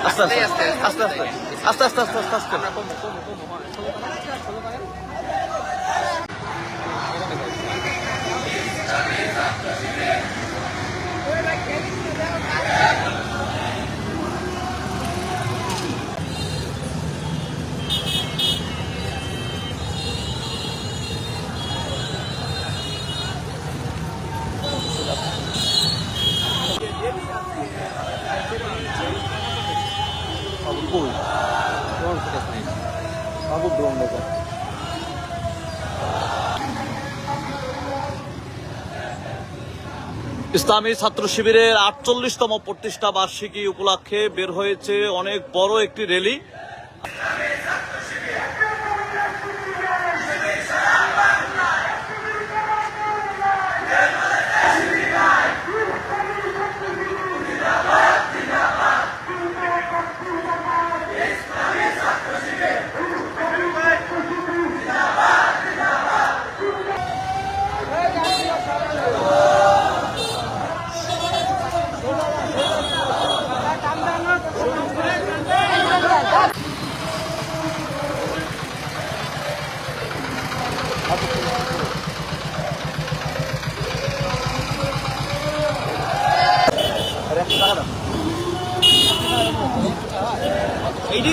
আস্তে আস্তে আস্তে আস্তে আস্তে আস্তে আস্তে আস্তে আস্তে বাবু কই বাবু ড্রোন দেখা ইসলামী ছাত্র শিবিরের আটচল্লিশতম প্রতিষ্ঠা বার্ষিকী উপলক্ষে বের হয়েছে অনেক বড় একটি র্যালি।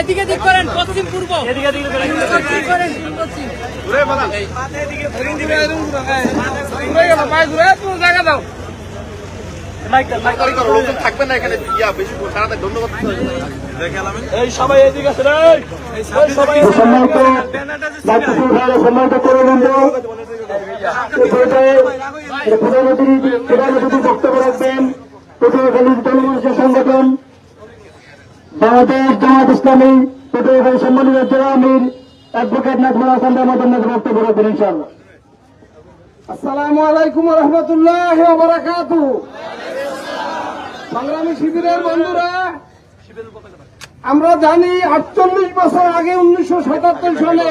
এদিকে দিক করেন, পশ্চিম পূর্ব। এদিকে এদিকে করেন পশ্চিম করেন পশ্চিম ঘুরে বানা ঘুরে গেল ভাই ঘুরে জায়গা দাও। থাকবেন না বাংলাদেশ জামাত ইসলামী প্রতিবেদন সম্মানিত জেলা আমির অ্যাডভোকেট নাজমুল হাসান রহমতুল্লাহ বক্তব্য রাখবেন ইনশাআল্লাহ। আসসালাম আলাইকুম রহমতুল্লাহ সংগ্রামী শিবিরের বন্ধুরা, আমরা জানি আটচল্লিশ বছর আগে উনিশশো সাতাত্তর সালে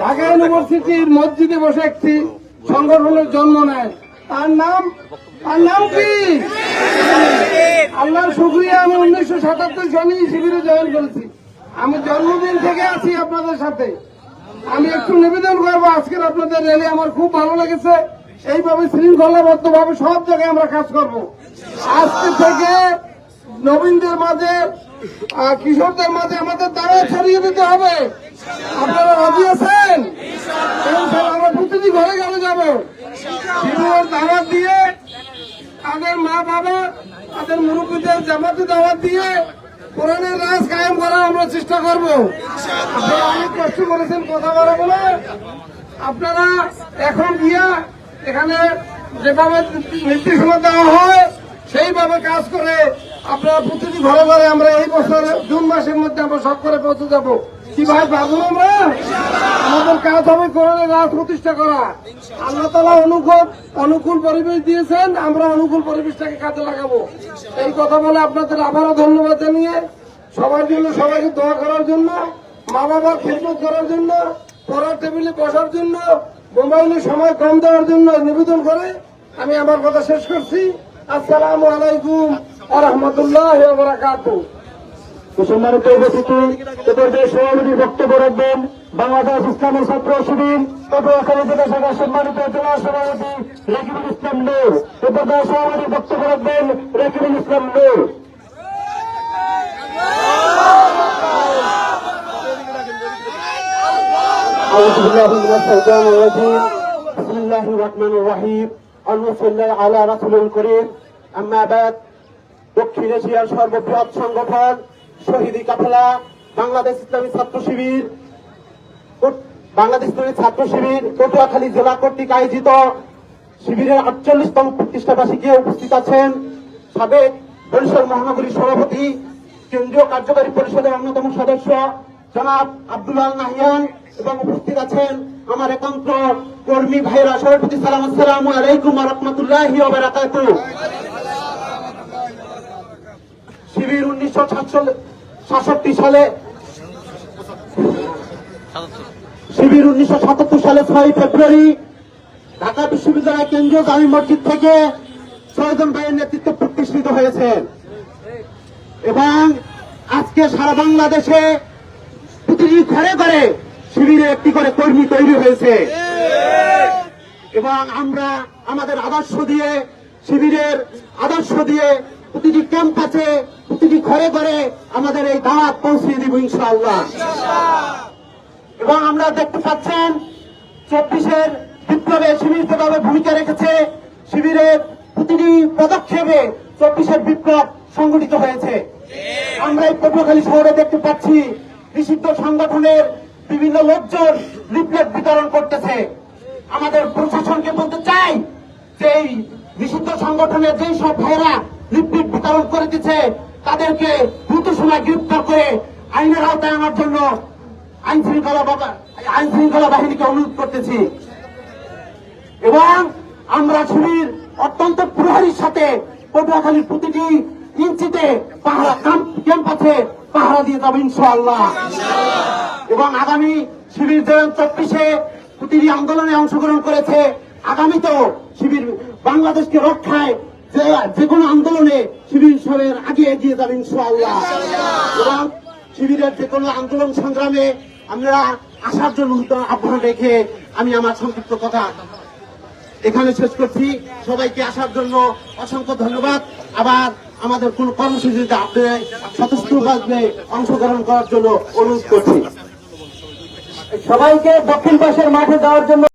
ঢাকা ইউনিভার্সিটির মসজিদে বসে একটি সংগঠনের জন্ম নেয়। তার নাম তার নাম কি? আল্লাহর শুক্রিয়া, আমি উনিশশো সাতাত্তর সালে শিবিরে জয়েন করেছি। আমি জন্মদিন থেকে আছি আপনাদের সাথে। আমি একটু নিবেদন করব, আজকের আপনাদের র্যালি আমার খুব ভালো লেগেছে। এইভাবে শৃঙ্খলাবদ্ধ ভাবে সব জায়গায় আমরা কাজ করব। আজকে থেকে নবীনদের মাঝে কিশোরদের মাঝে আমাদের দ্বারা ছড়িয়ে দিতে হবে। আপনারা রাজি আছেন? আমরা প্রতিটি ঘরে ঘরে যাব। দাওয়াত দিয়ে তাদের মা বাবা, তাদের মুরব্বীদের জামাতে দাওয়াত দিয়ে কোরআনের রাজ কায়েম করার আমরা চেষ্টা করব। আপনারা অনেক কষ্ট করেছেন কথা বলা বলে আপনারা এখন গিয়া এখানে যেভাবে নির্দেশনা দেওয়া হয় সেইভাবে কাজ করে আপনারা প্রতিটি ঘরে ঘরে আমরা এই বছর জুন মাসের মধ্যে আমরা সব করে পৌঁছে যাব। কি ভাই পাবো আমরা? আমাদের কাজ হবে কোরআনের রাজ প্রতিষ্ঠা করা। আল্লাহ তালা অনুকূল অনুকূল পরিবেশ দিয়েছেন, আমরা অনুকূল পরিবেশটাকে কাজে লাগাবো। এই কথা বলে আপনাদের আবারও ধন্যবাদ জানিয়ে সবার জন্য সবাইকে দোয়া করার জন্য মা বাবার খেদমত করার জন্য, পড়ার টেবিলে বসার জন্য, মোবাইলে সময় কম দেওয়ার জন্য নিবেদন করে আমি আমার কথা শেষ করছি। আসসালামু আলাইকুম আ রহমতুল্লাহ বারাকাতুহ সম্মানিত উপস্থিতি এদের সভাপতি বক্তব্য রাখবেন বাংলাদেশ ইসলামী ছাত্র শিবির পটুয়াখালী জেলা শাখার সম্মানিত জেলা সভাপতি রাকিবুল ইসলাম নূর উপজেলা সভাপতি বক্তব্য রাখবেন রাকিবুল ইসলাম নূর أعوذ بالله من الشيطان الرجيم بسم الله الرحمن الرحيم আলা রাসুলুল করিম। আহমাবাদ দক্ষিণ এশিয়ার সর্ববৃহৎ সংগঠন শহীদ কাফেলা, বাংলাদেশ ইসলামী ছাত্র শিবির বাংলাদেশ ইসলামী ছাত্র শিবির, পটুয়াখালী জেলা কর্তৃক আয়োজিত শিবিরের আটচল্লিশতম প্রতিষ্ঠাবার্ষিকী উপস্থিত আছেন সাবেক বরিশাল মহানগরী সভাপতি, কেন্দ্রীয় কার্যকারী পরিষদের অন্যতম সদস্য জনাব আব্দুল্লাহ নাহিয়ান। এবং উপস্থিত আছেন আমার একান্ত কর্মী ভাইরা সবার প্রতি সালাম, আসসালামু আলাইকুম রহমতুল্লাহি শিবির উনিশশো সাতষট্টি সালে, শিবির উনিশশো সাতাত্তর সালে ছয় ফেব্রুয়ারি ঢাকা বিশ্ববিদ্যালয় কেন্দ্রীয় জামি মসজিদ থেকে ছয়জন ভাইয়ের নেতৃত্বে প্রতিষ্ঠিত হয়েছে। এবং আজকে সারা বাংলাদেশে প্রতিটি ঘরে ঘরে শিবিরে একটি করে কর্মী তৈরি হয়েছে। এবং আমরা আমাদের আদর্শ দিয়ে শিবিরের আদর্শ দিয়ে প্রতিটি ক্যাম্পাসে প্রতিটি ঘরে ঘরে আমাদের এই দাওয়াত পৌঁছে দিব ইনশাআল্লাহ। এবং আমরা দেখতে পাচ্ছেন চব্বিশের বিপ্লবে শিবির যেভাবে ভূমিকা রেখেছে শিবিরের প্রতিটি পদক্ষেপে চব্বিশের বিপ্লব সংগঠিত হয়েছে। আমরা এই পটুয়াখালী শহরে দেখতে পাচ্ছি নিষিদ্ধ সংগঠনের বিভিন্ন লোকজন লিফলেট বিতরণ করতেছে। আমাদের প্রশাসনকে বলতে চাই যে এই নিষিদ্ধ সংগঠনের যেই সব ভাইরা লিফলেট বিতরণ করে দিচ্ছে, তাদেরকে দ্রুত সময় গ্রেপ্তার করে আইনের আওতায় আনার জন্য আইন শৃঙ্খলা আইন শৃঙ্খলা বাহিনীকে অনুরোধ করতেছি। এবং আমরা শিবির অত্যন্ত প্রহরীর সাথে পটুয়াখালীর প্রতিটি ইঞ্চিতে পাহারা ক্যাম্প- ক্যাম্পাসে পাহারা দিয়ে যাব ইনশাআল্লাহ। এবং আগামী শিবির চব্বিশে প্রতিটি আন্দোলনে অংশগ্রহণ করেছে। আগামীতেও শিবির বাংলাদেশকে রক্ষায় যে কোনো আন্দোলনে শিবির সবের আগে এগিয়ে যাবে ইনশাআল্লাহ। এবং শিবিরের যে কোনো আন্দোলন সংগ্রামে আমরা আসার জন্য আহ্বান রেখে আমি আমার সংক্ষিপ্ত কথা এখানে শেষ করছি। সবাইকে আসার জন্য অসংখ্য ধন্যবাদ। আবার আমাদের কোন কর্মসূচিতে আপনি স্বতঃস্ফূর্তভাবে অংশগ্রহণ করার জন্য অনুরোধ করছি। সবাইকে দক্ষিণ পাশের মাঠে যাওয়ার জন্য